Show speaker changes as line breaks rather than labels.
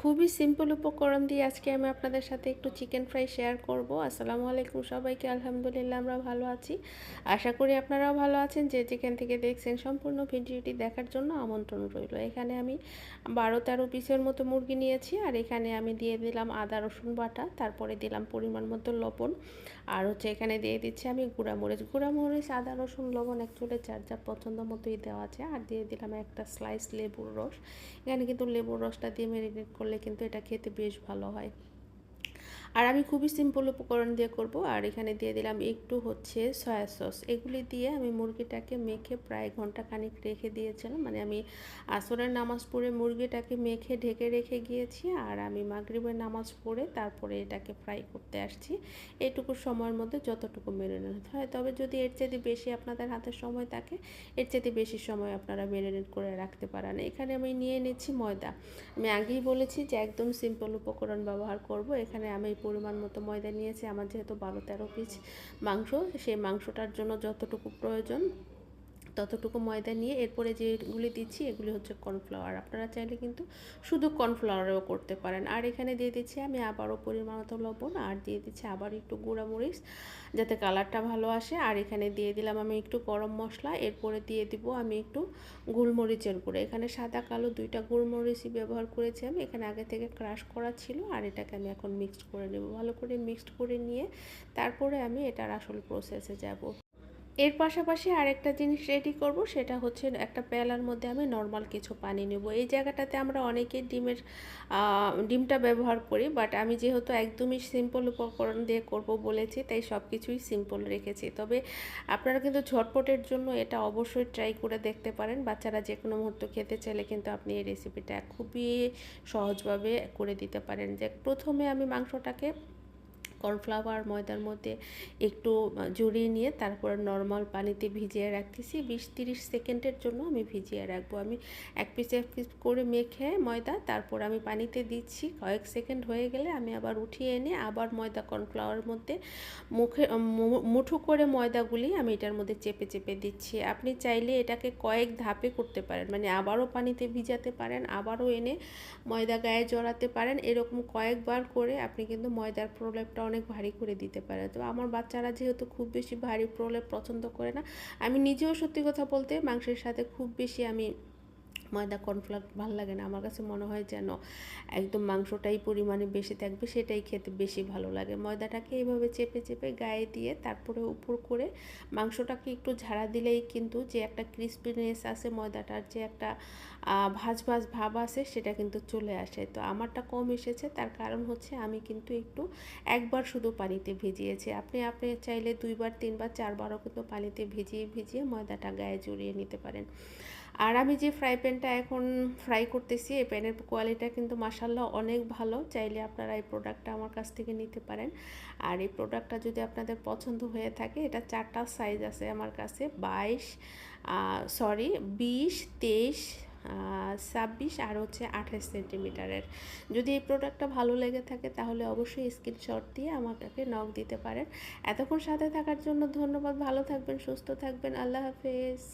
খুবই সিম্পল উপকরণ দিয়ে আজকে আমি আপনাদের সাথে একটু চিকেন ফ্রাই শেয়ার করব। আসসালামু আলাইকুম সবাইকে, আলহামদুলিল্লাহ আমরা ভালো আছি। আশা করি আপনারাও ভালো আছেন। যে যেখান থেকে দেখছেন সম্পূর্ণ ভিডিওটি দেখার জন্য আমন্ত্রণ রইল। এখানে আমি বারো তেরো পিসের মতো মুরগি নিয়েছি আর এখানে আমি দিয়ে দিলাম আদা, রসুন বাটা, তারপরে দিলাম পরিমাণ মতো লবণ। আর হচ্ছে এখানে দিয়ে দিচ্ছি আমি গুঁড়ামরিচ গুঁড়ামরিচ আদা, রসুন, লবণ অ্যাকচুয়ালি চার যার পছন্দ মতোই দেওয়া আছে। আর দিয়ে দিলাম একটা স্লাইস লেবুর রস। এখানে কিন্তু লেবুর রসটা দিয়ে মেরিনেট করলে কিন্তু এটা খেতে বেশ ভালো হয়। আর আমি খুবই সিম্পল উপকরণ দিয়ে করব। আর এখানে দিয়ে দিলাম একটু হচ্ছে সয়া সস এগুলি দিয়ে আমি মুরগিটাকে মেখে প্রায় ঘণ্টা খানিক রেখে দিয়েছিলাম। মানে আমি আসরের নামাজ পড়ে মুরগিটাকে মেখে ঢেকে রেখে গিয়েছি আর আমি মাগরিবের নামাজ পড়ে তারপরে এটাকে ফ্রাই করতে আসছি। এইটুকু সময়ের মধ্যে যতটুকু মেরে মেরিনেট হয়। তবে যদি এর চেয়ে বেশি আপনাদের হাতে সময় থাকে, এর চেয়ে বেশি সময় আপনারা মেরিনেট করে রাখতে পারেন। এখানে আমি নিয়ে নিচ্ছি ময়দা। আমি আগেই বলেছি যে একদম সিম্পল উপকরণ ব্যবহার করব। এখানে আমি পরিমাণ মতো ময়দা নিয়েছি। আমার যেহেতু বারো তেরো পিস মাংস, সেই মাংসটার জন্য যতটুকু প্রয়োজন ততটুকু ময়দা নিয়ে এরপরে যেগুলি দিচ্ছি এগুলি হচ্ছে কর্নফ্লাওয়ার। আপনারা চাইলে কিন্তু শুধু কর্নফ্লাওয়ারও করতে পারেন। আর এখানে দিয়ে দিচ্ছি আমি আবারও পরিমাণ মতো লবণ আর দিয়ে দিচ্ছি আবার একটু গুঁড়ামরিচ যাতে কালারটা ভালো আসে। আর এখানে দিয়ে দিলাম আমি একটু গরম মশলা, এরপরে দিয়ে দিব আমি একটু গোলমরিচের গুঁড়ো। এখানে সাদা, কালো দুইটা গোলমরিচই ব্যবহার করেছি আমি। এখানে আগে থেকে ক্রাশ করা ছিল আর এটাকে আমি এখন মিক্সড করে নেব। ভালো করে মিক্সড করে নিয়ে তারপরে আমি এটার আসল প্রসেসে যাব। এর পাশাপাশি আরেকটা জিনিস রেডি করব, সেটা হচ্ছে একটা পেলার মধ্যে আমি নর্মাল কিছু পানি নেব। এই জায়গাটাতে আমরা অনেকে ডিমের ডিমটা ব্যবহার করি বাট আমি যেহেতু একদমই সিম্পল উপকরণ দিয়ে করব বলেছি, তাই সব কিছুই সিম্পল রেখেছি। তবে আপনারা কিন্তু ঝটপটের জন্য এটা অবশ্যই ট্রাই করে দেখতে পারেন। বাচ্চারা যে কোনো মুহূর্ত খেতে চাইলে কিন্তু আপনি এই রেসিপিটা খুবই সহজভাবে করে দিতে পারেন। যে প্রথমে আমি মাংসটাকে কর্নফ্লাওয়ার ময়দার মধ্যে একটু জড়িয়ে নিয়ে তারপর নর্মাল পানিতে ভিজিয়ে রাখতেছি। বিশ তিরিশ সেকেন্ডের জন্য আমি ভিজিয়ে রাখব। আমি এক পিস এক পিস করে মেখে ময়দা, তারপর আমি পানিতে দিচ্ছি। কয়েক সেকেন্ড হয়ে গেলে আমি আবার উঠিয়ে এনে আবার ময়দা কর্নফ্লাওয়ার মধ্যে মুখে মুঠো করে ময়দাগুলি আমি এটার মধ্যে চেপে চেপে দিচ্ছি। আপনি চাইলে এটাকে কয়েক ধাপে করতে পারেন। মানে আবারও পানিতে ভিজাতে পারেন, আবারও এনে ময়দা গায়ে জড়াতে পারেন। এরকম কয়েকবার করে আপনি কিন্তু ময়দার প্রলেপটা অনেক ভারী করে দিতে পারে। তো আমার বাচ্চারা যেহেতু খুব বেশি ভারী প্রলেপ পছন্দ করে না, আমি নিজেও সত্যি কথা বলতে মাংসের সাথে খুব বেশি আমি ময়দা কর্নফ্লাওয়ার ভালো লাগে না। আমার কাছে মনে হয় যেন একদম মাংসটাই পরিমাণে বেশি থাকবে, সেটাই খেতে বেশি ভালো লাগে। ময়দাটাকে এইভাবে চেপে চেপে গায়ে দিয়ে তারপরে উপর করে মাংসটাকে একটু ঝাড়া দিলেই কিন্তু যে একটা ক্রিসপিনেস আছে ময়দাটার, যে একটা ভাজ ভাজ ভাব আছে, সেটা কিন্তু চলে আসে। তো আমারটা কম এসেছে, তার কারণ হচ্ছে আমি কিন্তু একটু একবার শুধু পানিতে ভিজিয়েছি। আপনি আপনি চাইলে দুইবার, তিনবার, চারবারও কিন্তু পানিতে ভিজিয়ে ভিজিয়ে ময়দাটা গায়ে জড়িয়ে নিতে পারেন। আর আমি যে ফ্রাই প্যানটা এখন ফ্রাই করতেছি। এই প্যানের কোয়ালিটিটা কিন্তু মাসাল্লাহ অনেক ভালো। চাইলে আপনারা এই প্রোডাক্টটা আমার কাছ থেকে নিতে পারেন। আর এই প্রোডাক্টটা যদি আপনাদের পছন্দ হয়ে থাকে, এটা চারটা সাইজ আছে আমার কাছে। বাইশ সরি বিশ, তেইশ ছাব্বিশ আর হচ্ছে আঠাশ সেন্টিমিটারের যদি এই প্রোডাক্টটা ভালো লেগে থাকে, তাহলে অবশ্যই স্ক্রিনশট দিয়ে আমাকে নক দিতে পারেন। এতক্ষণ সাথে থাকার জন্য ধন্যবাদ। ভালো থাকবেন, সুস্থ থাকবেন। আল্লাহ হাফেজ।